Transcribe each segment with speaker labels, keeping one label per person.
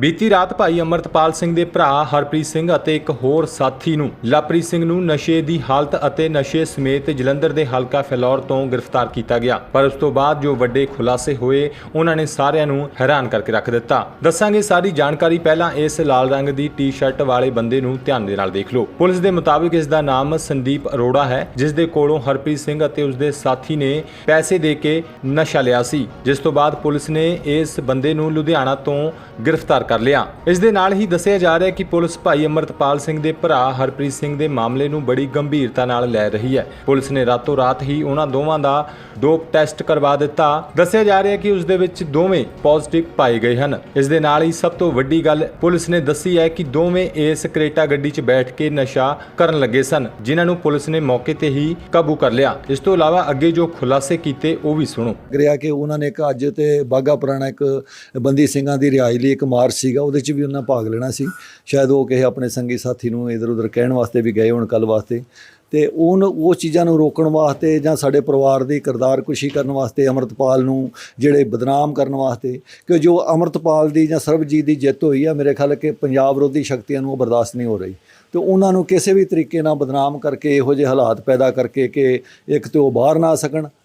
Speaker 1: ਬੀਤੀ ਰਾਤ ਭਾਈ ਅਮਰਤਪਾਲ ਸਿੰਘ ਦੇ ਭਰਾ ਹਰਪ੍ਰੀਤ ਸਿੰਘ ਅਤੇ ਇੱਕ ਹੋਰ ਸਾਥੀ ਨੂੰ ਲਵਪ੍ਰੀਤ ਸਿੰਘ ਨੂੰ ਨਸ਼ੇ ਦੀ ਹਾਲਤ ਅਤੇ ਨਸ਼ੇ ਸਮੇਤ ਜਲੰਧਰ ਦੇ ਹਲਕਾ ਫਿਲੌਰ ਤੋਂ ਗ੍ਰਿਫਤਾਰ ਕੀਤਾ ਗਿਆ। ਪਰ ਉਸ ਤੋਂ ਬਾਅਦ ਜੋ ਵੱਡੇ ਖੁਲਾਸੇ ਹੋਏ, ਉਹਨਾਂ ਨੇ ਸਾਰਿਆਂ ਨੂੰ ਹੈਰਾਨ ਕਰਕੇ ਰੱਖ ਦਿੱਤਾ। ਦੱਸਾਂਗੇ ਸਾਰੀ ਜਾਣਕਾਰੀ ਪਹਿਲਾਂ ਇਸ ਲਾਲ ਰੰਗ ਦੀ ਟੀ-ਸ਼ਰਟ ਵਾਲੇ ਬੰਦੇ ਨੂੰ ਧਿਆਨ ਦੇ ਨਾਲ ਦੇਖ ਲਓ। ਪੁਲਿਸ ਦੇ ਮੁਤਾਬਿਕ ਇਸ ਦਾ ਨਾਮ ਸੰਦੀਪ ਅਰੋੜਾ ਹੈ, ਜਿਸ ਦੇ ਕੋਲੋਂ ਹਰਪ੍ਰੀਤ ਸਿੰਘ ਅਤੇ ਉਸ ਦੇ ਸਾਥੀ ਨੇ ਪੈਸੇ ਦੇ ਕੇ ਨਸ਼ਾ ਲਿਆ ਸੀ। ਜਿਸ ਤੋਂ ਬਾਅਦ ਪੁਲਿਸ ਨੇ ਇਸ ਬੰਦੇ ਨੂੰ ਲੁਧਿਆਣਾ ਤੋਂ ਗ੍ਰਿਫਤਾਰ ਕਰ ਲਿਆ। ਇਸ ਦੇ ਨਾਲ ਹੀ ਦੱਸਿਆ ਜਾ ਰਿਹਾ ਹੈ ਕਿ ਪੁਲਿਸ ਭਾਈ ਅਮਰਤਪਾਲ ਸਿੰਘ ਦੇ ਭਰਾ ਹਰਪ੍ਰੀਤ ਸਿੰਘ ਦੇ ਮਾਮਲੇ ਨੂੰ ਬੜੀ ਗੰਭੀਰਤਾ ਨਾਲ ਲੈ ਰਹੀ ਹੈ। ਪੁਲਿਸ ਨੇ ਰਾਤੋਂ ਰਾਤ ਹੀ ਉਹਨਾਂ ਦੋਵਾਂ ਦਾ ਡੋਪ ਟੈਸਟ ਕਰਵਾ ਦਿੱਤਾ। ਦੱਸਿਆ ਜਾ ਰਿਹਾ ਹੈ ਕਿ ਉਸ ਦੇ ਵਿੱਚ ਦੋਵੇਂ ਪੋਜ਼ਿਟਿਵ ਪਾਏ ਗਏ ਹਨ। ਇਸ ਦੇ ਨਾਲ ਹੀ ਸਭ ਤੋਂ ਵੱਡੀ ਗੱਲ ਪੁਲਿਸ ਨੇ ਦੱਸੀ ਹੈ ਕਿ ਦੋਵੇਂ ਇਸ ਕਰੇਟਾ ਗੱਡੀ 'ਚ ਬੈਠ ਕੇ ਨਸ਼ਾ ਕਰਨ ਲੱਗੇ ਸਨ, ਜਿਨ੍ਹਾਂ ਨੂੰ ਪੁਲਿਸ ਨੇ ਮੌਕੇ ਤੇ ਹੀ ਕਾਬੂ ਕਰ ਲਿਆ। ਇਸ ਤੋਂ ਇਲਾਵਾ ਅੱਗੇ ਜੋ ਖੁਲਾਸੇ ਕੀਤੇ, ਉਹ ਵੀ ਸੁਣੋ।
Speaker 2: ਰਿਹਾ ਕਿ ਉਹਨਾਂ ਨੇ ਇੱਕ ਅੱਜ ਤੇ ਬਾਗਾ ਪੁਰਾਣਾ ਇੱਕ ਬੰਦੀ ਸਿੰਘਾਂ ਦੀ ਰਿਹਾਈ ਲਈ ਇੱਕ ਮਾਰਚ ਸੀਗਾ, ਉਹਦੇ 'ਚ ਵੀ ਉਹਨਾਂ ਭਾਗ ਲੈਣਾ ਸੀ। ਸ਼ਾਇਦ ਉਹ ਕਿਸੇ ਆਪਣੇ ਸੰਗੀ ਸਾਥੀ ਨੂੰ ਇਧਰ ਉਧਰ ਕਹਿਣ ਵਾਸਤੇ ਵੀ ਗਏ ਹੋਣ ਕੱਲ ਵਾਸਤੇ। ਤੇ ਉਹਨ, ਉਹ ਚੀਜ਼ਾਂ ਨੂੰ ਰੋਕਣ ਵਾਸਤੇ ਜਾਂ ਸਾਡੇ ਪਰਿਵਾਰ ਦੀ ਕਿਰਦਾਰ ਕੁਸ਼ੀ ਕਰਨ ਵਾਸਤੇ ਅਮਰਤਪਾਲ ਨੂੰ ਜਿਹੜੇ ਬਦਨਾਮ ਕਰਨ ਵਾਸਤੇ, ਕਿ ਜੋ ਅਮਰਤਪਾਲ ਦੀ ਜਾਂ ਸਰਬਜੀਤ ਦੀ ਜਿੱਤ ਹੋਈ ਆ, ਮੇਰੇ ਖਿਆਲ ਕਿ ਪੰਜਾਬ ਵਿਰੋਧੀ ਸ਼ਕਤੀਆਂ ਨੂੰ ਉਹ ਬਰਦਾਸ਼ਤ ਨਹੀਂ ਹੋ ਰਹੀ। ਤੇ ਉਹਨਾਂ ਨੂੰ ਕਿਸੇ ਵੀ ਤਰੀਕੇ ਨਾਲ ਬਦਨਾਮ ਕਰਕੇ, ਇਹੋ ਜਿਹੇ ਹਾਲਾਤ ਪੈਦਾ ਕਰਕੇ ਕਿ ਇੱਕ ਤੇ ਉਹ ਬਾਹਰ ਨਾ ਆ ਸਕਣ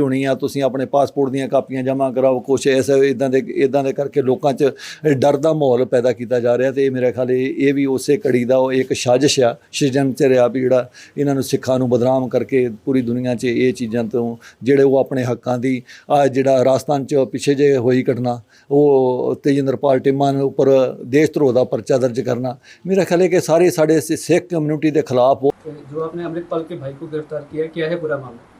Speaker 2: ਹੋਣੀ ਆ ਤੁਸੀਂ ਆਪਣੇ ਪਾਸਪੋਰਟ ਦੀਆਂ ਕਾਪੀਆਂ ਜਮ੍ਹਾਂ ਕਰਾਓ ਕੁਛ ਇਸ ਇਦਾਂ ਦੇ ਇਦਾਂ ਦੇ ਕਰਕੇ ਲੋਕਾਂ 'ਚ ਡਰ ਦਾ ਮਾਹੌਲ ਪੈਦਾ ਕੀਤਾ ਜਾ ਰਿਹਾ ਤੇ ਇਹ ਮੇਰੇ ਖਿਆਲ ਇਹ ਇਹ ਵੀ ਉਸੇ ਕੜੀ ਦਾ ਉਹ ਇੱਕ ਸਾਜ਼ਿਸ਼ ਆ ਸ਼ਿਜੰਤਰ ਆ ਵੀ ਜਿਹੜਾ ਇਹਨਾਂ ਨੂੰ ਸਿੱਖਾਂ ਨੂੰ ਬਦਨਾਮ ਕਰਕੇ ਪੂਰੀ ਦੁਨੀਆ 'ਚ ਇਹ ਚੀਜ਼ਾਂ ਤੋਂ ਜਿਹੜੇ ਉਹ ਆਪਣੇ ਹੱਕਾਂ ਦੀ ਆ ਜਿਹੜਾ ਰਾਜਸਥਾਨ 'ਚ ਪਿੱਛੇ ਜੇ ਹੋਈ ਘਟਨਾ ਉਹ ਤੇਜਿੰਦਰਪਾਲ ਟਿੰਮਾ ਦੇ ਉੱਪਰ ਦੇਸ਼ ਧਰੋਹ ਦਾ ਪਰਚਾ ਦਰਜ ਕਰਨਾ ਮੇਰਾ ਖਿਆਲ ਹੈ ਕਿ ਸਾਰੇ ਸਾਡੇ ਸਿ- ਸਿੱਖ ਕਮਿਊਨਿਟੀ ਦੇ ਖਿਲਾਫ
Speaker 3: तो जो आपने अमृतपाल के भाई को गिरफ्तार किया है क्या है पूरा मामला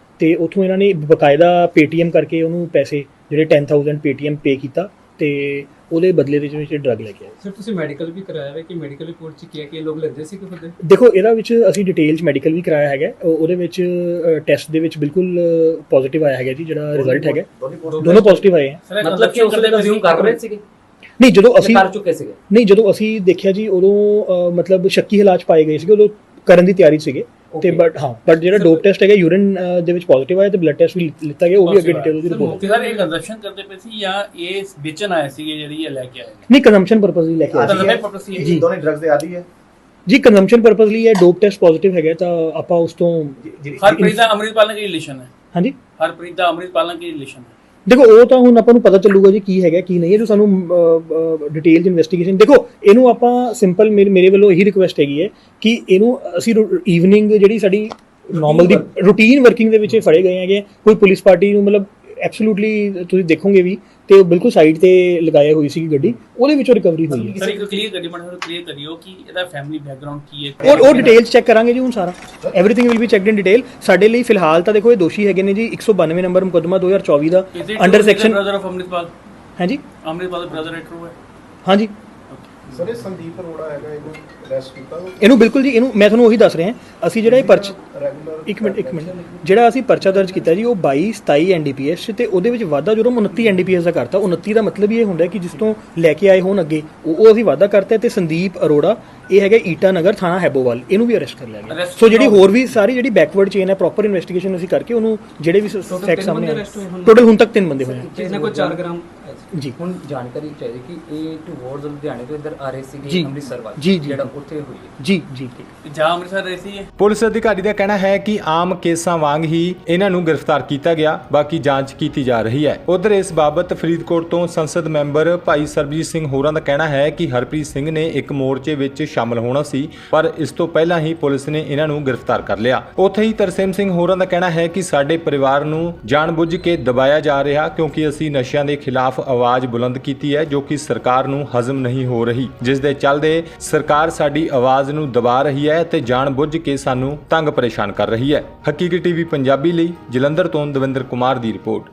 Speaker 4: ਤੇ ਉੱਥੋਂ ਇਹਨਾਂ ਨੇ ਬਕਾਇਦਾ ਪੇਟੀਐਮ ਕਰਕੇ ਉਹਨੂੰ ਪੈਸੇ ਜਿਹੜੇ 10000 ਪੇਟੀਐਮ ਪੇ ਕੀਤਾ ਤੇ ਉਹਦੇ ਬਦਲੇ ਦੇ ਵਿੱਚ ਡਰੱਗ ਲੈ ਕੇ ਆਏ।
Speaker 3: ਸਰ ਤੁਸੀਂ ਮੈਡੀਕਲ ਵੀ ਕਰਾਇਆ ਹੈ ਕਿ ਮੈਡੀਕਲ ਰਿਪੋਰਟ ਚ ਕੀ ਹੈ ਕਿ ਇਹ ਲੋਕ ਲੈਂਦੇ ਸੀ ਕਿ ਖੁਦ
Speaker 4: ਦੇਖੋ ਇਹਦਾ ਵਿੱਚ ਅਸੀਂ ਡਿਟੇਲ ਚ ਮੈਡੀਕਲ ਵੀ ਕਰਾਇਆ ਹੈਗਾ। ਉਹ- ਉਹਦੇ ਵਿੱਚ ਟੈਸਟ ਦੇ ਵਿੱਚ ਬਿਲਕੁਲ ਪੋਜ਼ਿਟਿਵ ਆਇਆ ਹੈਗਾ ਜੀ ਜਿਹੜਾ ਰਿਜ਼ਲਟ ਹੈਗਾ। ਦੋਨੋਂ ਪੋਜ਼ਿਟਿਵ ਆਏ ਹੈ
Speaker 3: ਮਤਲਬ ਕਿ ਉਸ ਦੇ ਕੰਜ਼ੂਮ ਕਰ ਰਹੇ ਸੀਗੇ?
Speaker 4: ਨਹੀਂ ਜਦੋਂ ਅਸੀਂ
Speaker 3: ਕਰ ਚੁੱਕੇ ਸੀਗੇ?
Speaker 4: ਨਹੀਂ ਜਦੋਂ ਅਸੀਂ ਦੇਖਿਆ ਜੀ ਉਦੋਂ ਮਤਲਬ ਸ਼ੱਕੀ ਹਾਲਾਤ ਪਾਏ ਗਏ ਸੀਗੇ ਉਦੋਂ ਕਰਨ ਦੀ ਤਿਆਰੀ ਸੀਗੇ। ਤੇ. ਬਟ ਹਾਂ ਬਟ ਜਿਹੜਾ ਡੋਪ ਟੈਸਟ ਹੈਗਾ ਯੂਰਿਨ ਦੇ ਵਿੱਚ ਪੋਜ਼ਿਟਿਵ ਆਇਆ ਤੇ ਬਲੱਡ ਟੈਸਟ ਵੀ ਲਿੱਤਾ ਗਿਆ ਉਹ ਵੀ ਅੱਗੇ ਡਿਟੇਲ ਉਹਦੀ ਰਿਪੋਰਟ
Speaker 5: ਸਰ ਇਹ ਕੰਜ਼ੰਪਸ਼ਨ ਕਰਦੇ ਪਏ ਸੀ ਜਾਂ ਇਹ ਵੇਚਣ ਆਏ ਸੀਗੇ ਜਿਹੜੀ ਇਹ ਲੈ ਕੇ ਆਏ? ਨੇ
Speaker 4: ਨਹੀਂ ਕੰਜ਼ੰਪਸ਼ਨ ਪਰਪਸ ਲਈ ਲੈ ਕੇ ਆਏ
Speaker 5: ਤਾਂ
Speaker 4: ਸੀ
Speaker 5: ਲੰਮੇ ਪਰਪਸ ਸੀ
Speaker 4: ਜੀ।
Speaker 6: ਦੋਨੇ ਡਰੱਗਸ ਦੇ ਆਦੀ ਹੈ।
Speaker 4: ਜੀ ਕੰਜ਼ੰਪਸ਼ਨ ਪਰਪਸ ਲਈ ਇਹ ਡੋਪ ਟੈਸਟ ਪੋਜ਼ਿਟਿਵ ਹੈਗਾ ਤਾਂ ਆਪਾਂ ਉਸ ਤੋਂ
Speaker 5: ਹਰਪ੍ਰੀਤ ਦਾ ਅੰਮ੍ਰਿਤਪਾਲ ਨਾਲ ਕੀ ਰਿਲੇਸ਼ਨ ਹੈ?
Speaker 4: ਹਾਂਜੀ?
Speaker 5: ਹਰਪ੍ਰੀਤ ਦਾ ਅੰਮ੍ਰਿਤਪਾਲ ਨਾਲ ਕੀ ਰਿਲੇਸ਼ਨ ਹੈ?
Speaker 4: ਦੇਖੋ ਉਹ ਤਾਂ ਹੁਣ ਆਪਾਂ ਨੂੰ ਪਤਾ ਚੱਲੂਗਾ ਜੀ ਕੀ ਹੈਗਾ ਕੀ ਨਹੀਂ ਹੈ ਜੋ ਸਾਨੂੰ ਡਿਟੇਲਡ ਇਨਵੈਸਟੀਗੇਸ਼ਨ ਦੇਖੋ ਇਹਨੂੰ ਆਪਾਂ ਸਿੰਪਲ ਮੇਰੇ ਵੱਲੋਂ ਇਹੀ ਰਿਕੁਐਸਟ ਹੈਗੀ ਹੈ ਕਿ ਇਹਨੂੰ ਅਸੀਂ ਈਵਨਿੰਗ ਜਿਹੜੀ ਸਾਡੀ ਨਾਰਮਲ ਦੀ ਰੂਟੀਨ ਵਰਕਿੰਗ ਦੇ ਵਿੱਚ ਫੜੇ ਗਏ ਹੈਗੇ ਕੋਈ ਪੁਲਿਸ ਪਾਰਟੀ ਨੂੰ ਮਤਲਬ ਐਬਸੋਲੂਟਲੀ ਤੁਸੀਂ ਦੇਖੋਗੇ ਵੀ ਤੇ ਉਹ ਬਿਲਕੁਲ ਸਾਈਡ ਤੇ ਲਗਾਇਆ ਹੋਈ ਸੀ ਗੱਡੀ ਉਹਦੇ ਵਿੱਚੋਂ ਰਿਕਵਰੀ ਹੋਈ ਹੈ।
Speaker 5: ਸਰ ਇੱਕ ਕਲੀਅਰ ਕਰੀ ਮੈਨੂੰ ਕਲੀਅਰ ਕਰਿਓ ਕਿ ਇਹਦਾ ਫੈਮਿਲੀ ਬੈਕਗ੍ਰਾਉਂਡ ਕੀ ਹੈ।
Speaker 4: ਉਹ ਉਹ ਡਿਟੇਲਸ ਚੈੱਕ ਕਰਾਂਗੇ ਜੀ ਹੁਣ ਸਾਰਾ। Everything will be checked in detail ਸਾਡੇ ਲਈ ਫਿਲਹਾਲ ਤਾਂ ਦੇਖੋ ਇਹ ਦੋਸ਼ੀ ਹੈਗੇ ਨੇ ਜੀ 192 ਨੰਬਰ ਮੁਕੱਦਮਾ 2024 ਦਾ under section
Speaker 5: brother of Amritpal
Speaker 4: ਹਾਂਜੀ।
Speaker 5: ਅੰਮ੍ਰਿਤਪਾਲ ਦਾ ਬ੍ਰਦਰ ਹੈ ਟਰੂ ਹੈ?
Speaker 4: ਹਾਂਜੀ।
Speaker 6: ਸਰ ਇਹ ਸੰਦੀਪ ਅਰੋੜਾ ਹੈਗਾ ਇਹਨੂੰ ਅਰੈਸਟ ਕੀਤਾ
Speaker 4: ਇਹਨੂੰ ਬਿਲਕੁਲ ਜੀ ਇਹਨੂੰ ਮੈਂ ਤੁਹਾਨੂੰ ਉਹੀ ਦੱਸ ਰਿਹਾ ਅਸੀਂ ਜਿਹੜਾ ਇਹ ਪਰਚ
Speaker 6: ਰੈਗੂਲਰ
Speaker 4: ਇੱਕ ਮਿੰਟ ਇੱਕ ਮਿੰਟ। ਜਿਹੜਾ ਅਸੀਂ ਪਰਚਾ ਦਰਜ ਕੀਤਾ ਜੀ ਉਹ 22 27 ਐਨਡੀਪੀਐਸ ਤੇ ਉਹਦੇ ਵਿੱਚ ਵਾਧਾ ਜਦੋਂ 29 ਐਨਡੀਪੀਐਸ ਦਾ ਕਰਤਾ 29 ਦਾ ਮਤਲਬ ਇਹ ਹੁੰਦਾ ਕਿ ਜਿਸ ਤੋਂ ਲੈ ਕੇ ਆਏ ਹੋਣ ਅੱਗੇ ਉਹ ਉਹ ਅਸੀਂ ਵਾਧਾ ਕਰਤਾ ਤੇ ਸੰਦੀਪ ਅਰੋੜਾ ਇਹ ਹੈਗਾ ਈਟਾ ਨਗਰ ਥਾਣਾ ਹੈਬੋਵਾਲ ਇਹਨੂੰ ਵੀ ਅਰੈਸਟ ਕਰ ਲਿਆ ਗਿਆ। ਸੋ ਜਿਹੜੀ ਹੋਰ ਵੀ ਸਾਰੀ ਜਿਹੜੀ ਬੈਕਵਰਡ ਚੇਨ ਹੈ ਪ੍ਰੋਪਰ ਇਨਵੈਸਟੀਗੇਸ਼ਨ ਅਸੀਂ ਕਰਕੇ ਉਹਨੂੰ ਜਿਹੜੇ ਵੀ ਫੈਕਟ ਸਾਹਮਣੇ ਆਏ। ਟੋਟਲ ਹੁਣ। ਤੱਕ ਤਿੰਨ ਬੰਦੇ ਹੋਏ।
Speaker 3: ਜਿਹਨਾਂ ਕੋਲ 4 ਗ੍ਰਾਮ
Speaker 4: ਜੀ।
Speaker 7: ਹੁਣ ਜਾਣਕਾਰੀ ਚਾਹੀਦੀ ਕਿ ਇਹ ਟੂਵਰਡਸ ਲੁਧਿਆਣੇ ਤੋਂ ਇੱਧਰ ਆ ਰਹੇ
Speaker 4: ਜੀ।
Speaker 7: ਸੀਗੇ ਅੰਮ੍ਰਿਤਸਰ ਵੱਲ ਜਿਹੜਾ। ਉੱਥੇ ਹੋਈ ਹੈ।
Speaker 4: ਜੀ ਜੀ।
Speaker 5: ਜਾਂ ਅੰਮ੍ਰਿਤਸਰ ਰਹਿਸੀ ਹੈ
Speaker 1: ਪੁਲਿਸ ਅਧਿਕਾਰੀ ਦਾ ਕਹਿਣਾ ਹੈ ਕਿ ਆਮ ਕੇਸਾਂ ਵਾਂਗ ਹੀ ਇਹਨਾਂ ਨੂੰ ਗ੍ਰਿਫਤਾਰ ਕੀਤਾ ਗਿਆ ਬਾਕੀ ਜਾਂਚ ਕੀਤੀ ਜਾ ਰਹੀ ਹੈ। ਉਧਰ ਇਸ ਬਾਬਤ ਫਰੀਦਕੋਟ ਤੋਂ ਸੰਸਦ ਮੈਂਬਰ ਭਾਈ ਸਰਬਜੀਤ ਸਿੰਘ ਹੋਰਾਂ ਦਾ ਕਹਿਣਾ ਹੈ ਕਿ ਹਰਪ੍ਰੀਤ ਸਿੰਘ ਨੇ ਇੱਕ ਮੋਰਚੇ ਵਿੱਚ ਸ਼ਾਮਲ ਹੋਣਾ ਸੀ ਪਰ ਇਸ ਤੋਂ ਪਹਿਲਾਂ ਹੀ ਪੁਲਿਸ ਨੇ ਇਹਨਾਂ ਨੂੰ ਗ੍ਰਿਫਤਾਰ ਕਰ ਲਿਆ। ਉੱਥੇ ਹੀ ਤਰਸੇਮ ਸਿੰਘ ਹੋਰਾਂ ਦਾ ਕਹਿਣਾ ਹੈ ਕਿ ਸਾਡੇ ਪਰਿਵਾਰ ਨੂੰ ਜਾਣਬੁੱਝ ਕੇ ਦਬਾਇਆ ਜਾ ਰਿਹਾ ਕਿਉਂਕਿ ਅਸੀਂ ਨਸ਼ਿਆਂ ਦੇ ਖਿਲਾਫ ਆਵਾਜ਼ ਬੁਲੰਦ ਕੀਤੀ ਹੈ, ਜੋ ਕਿ ਸਰਕਾਰ ਨੂੰ ਹਜ਼ਮ ਨਹੀਂ ਹੋ ਰਹੀ ਜਿਸ ਦੇ ਚੱਲਦੇ ਸਰਕਾਰ ਸਾਡੀ ਆਵਾਜ਼ ਨੂੰ ਦਬਾ ਰਹੀ ਹੈ ਤੇ ਜਾਣਬੁੱਝ ਕੇ ਸਾਨੂੰ ਤੰਗ ਪਰੇਸ਼ਾਨ ਕਰ ਰਹੀ ਹੈ। ਹਕੀਕੀ ਟੀਵੀ ਪੰਜਾਬੀ ਲਈ ਜਲੰਧਰ ਤੋਂ ਦਵਿੰਦਰ ਕੁਮਾਰ ਦੀ ਰਿਪੋਰਟ।